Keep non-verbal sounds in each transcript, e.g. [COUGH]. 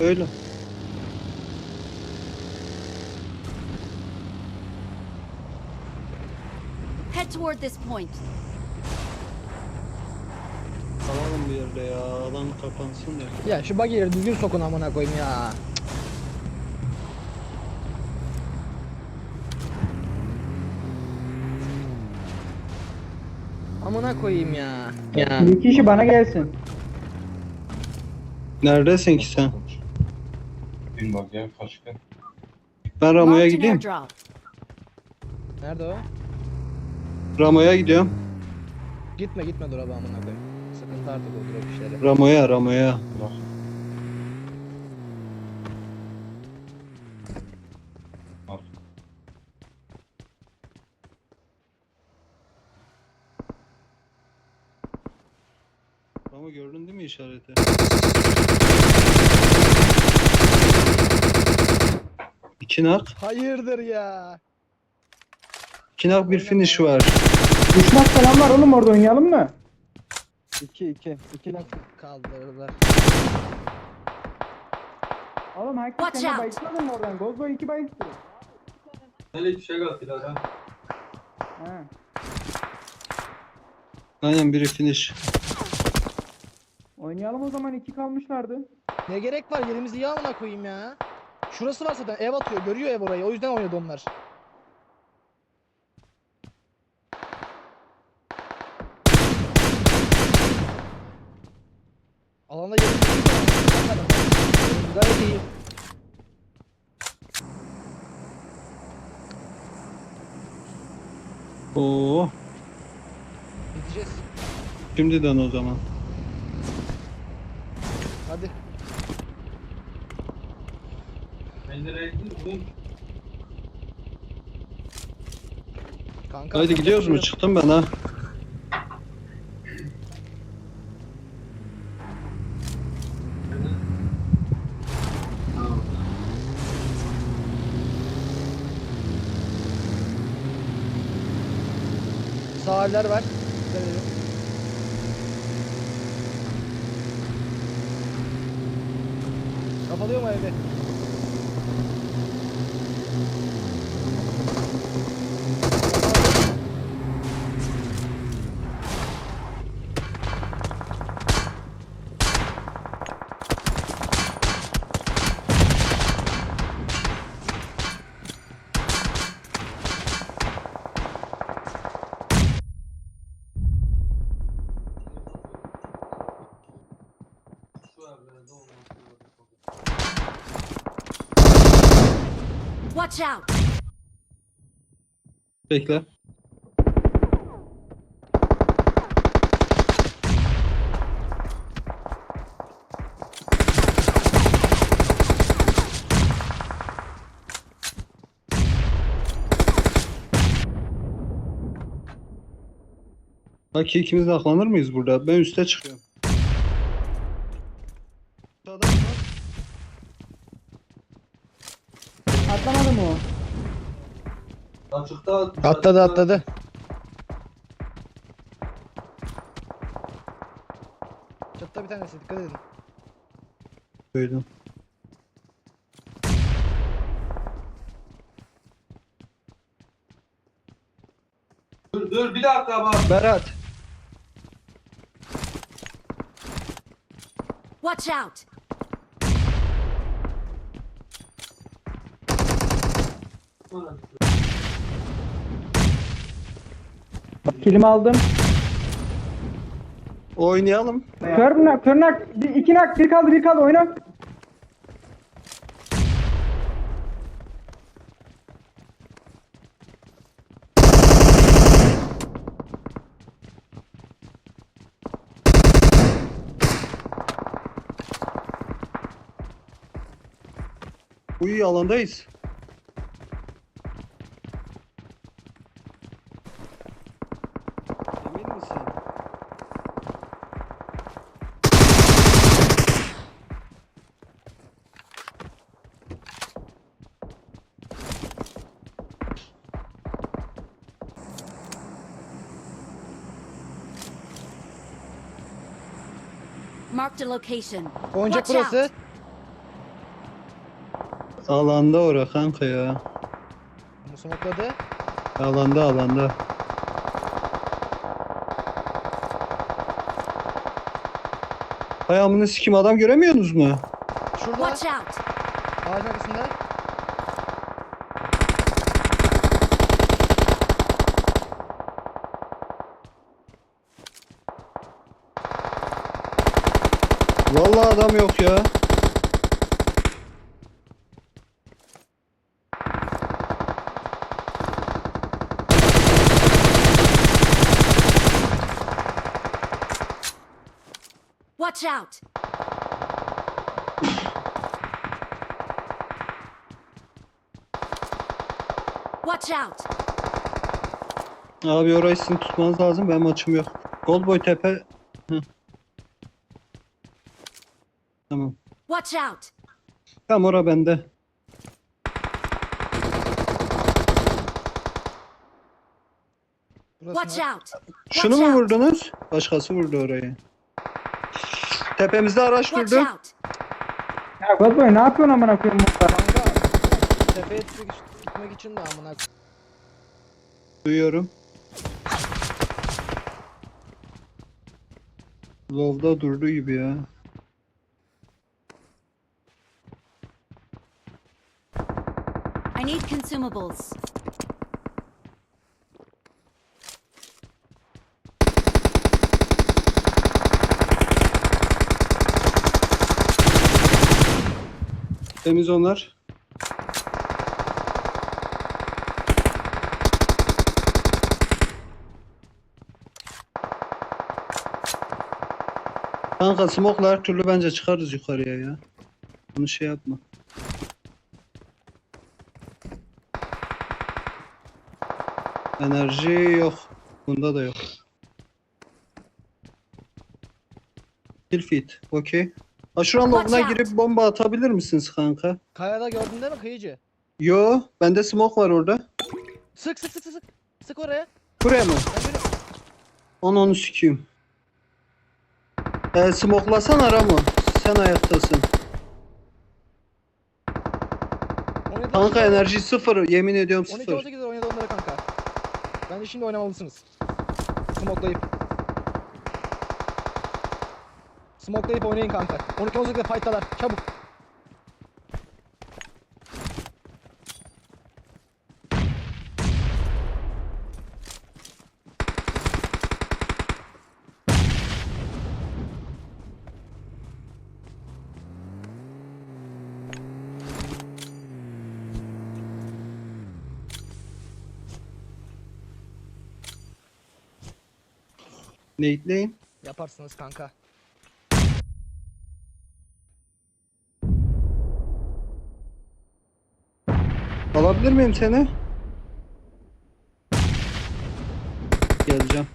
Öyle. Head toward this point. Kalalım bir yerde ya. Alan kapansın da. Ya şu buggy'leri düzgün sokun amına koyayım ya. Amına koyayım ya. Ya. Bir kişi bana gelsin. Neredesin ki sen? Bin bak ya başka. Ben Ramo'ya Marked an gideyim. airdrop. Nerede o? Ramo'ya gidiyorum. Gitme gitme dur abi amına koyayım. Sıkıntı artık o drop işleri. Ramo'ya, Ramo'ya. Bak. Al. Ramo gördün değil mi işareti? İki nak. Hayırdır ya. İki nak bir finish var. Düşmak falan var oğlum orada oynayalım mı? İki, iki. İki nak. Kaldırdılar. Oğlum herkes Watch seni out. mı oradan? Gozbo iki bayılttı. Hele bir şey kattılar ha. Ha. Aynen biri finish. Oynayalım o zaman iki kalmışlardı. Ne gerek var yerimizi iyi amına koyayım ya. Şurası var zaten ev atıyor görüyor ev orayı o yüzden oynadı onlar. Alanda. Yerimiz Gayet iyi. Oo. Gideceğiz. Şimdiden o zaman. Hadi. Kanka. Haydi gidiyoruz mu? Çıktım ben ha. Sağırlar var. Dikkat edin. Kapalıyor mu evde? Watch out! Bekle. Bak ikimiz de aklanır mıyız burada? Ben üste çıkıyorum. Sağdan bak. Atlamadı mı o? Açıkta Atladı atladı. Çatta bir tanesi dikkat edin. Duydum. Dur dur bir dakika bak. Berat. Watch out! Kilimi aldım. Oynayalım. Kör nak, kör nak. Bir, iki nak, bir kaldı, bir kaldı. Oyna. Uyu alandayız. Marked a location. Oyuncak Watch out! burası. Alanda ora kanka ya. Bunu smokladı. Alanda alanda. Hay amına sikim adam göremiyorsunuz mu? Şurada. Watch out! Ağacın arkasında. Vallahi adam yok ya. Watch out! Watch out! Abi orayı sizin tutmanız lazım. Benim maçım yok. Goldboy tepe. Hı. Tamam. Watch out! Tamam ora bende. Burası Watch out! Şunu Watch mu out. vurdunuz? Başkası vurdu orayı. Tepemizde araç Watch durdu. out! Ya Godboy ne yapıyorsun amına koyayım burada? Tepeye çıkmak, çıkmak için de amına. Duyuyorum. Low'da durdu gibi ya. Consumables. Temiz onlar. Kanka smoke'la her türlü bence çıkarız yukarıya ya. Bunu şey yapma. Enerji yok. Bunda da yok. Kill feed. Okey. Aşuran lobuna girip bomba atabilir misiniz kanka? Kayada gördün değil mi kıyıcı? Yo, bende smoke var orada. Sık sık sık sık sık. Oraya. Buraya mı? Onu onu sikeyim. Ee, smoklasan ara mı? Sen ayaktasın. Kanka enerji sıfır. Yemin ediyorum 12 sıfır. 18 oynadı onları kanka. Bence şimdi oynamalısınız. Smoklayıp. Smoklayıp oynayın kanka. 12 18'de fight'talar. Çabuk. Nate'leyin. Yaparsınız kanka. Alabilir miyim seni? Geleceğim.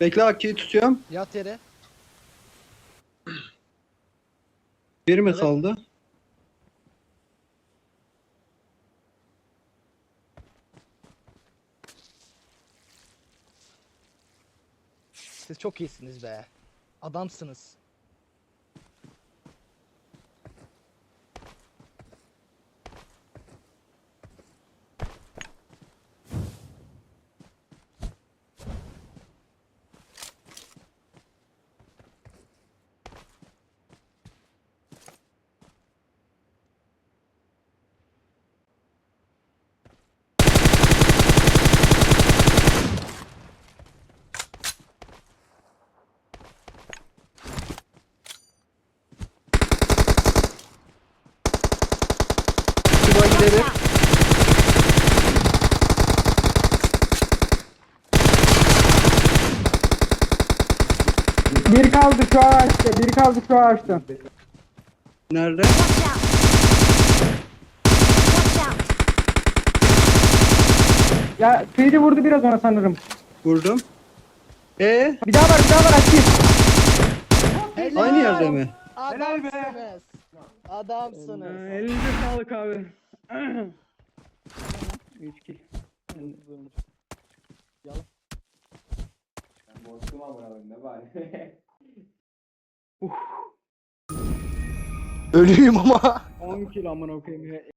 Bekle Aki'yi tutuyorum. Yat yere. Bir mi kaldı? Siz çok iyisiniz be. Adamsınız. Out! Bir kaldı şu ağaçta, bir kaldı şu ağaçta. Nerede? Ya Feydi vurdu biraz ona sanırım. Vurdum. E Bir daha var, bir daha var. Helal. aynı yerde mi? Helal be. Adamsınız. Adamsınız. Elinize sağlık abi. 3 kill. Yalan. Boztum amına koyayım ne bari. [LAUGHS] Ölüyüm ama. 10 kilo amına koyayım ya.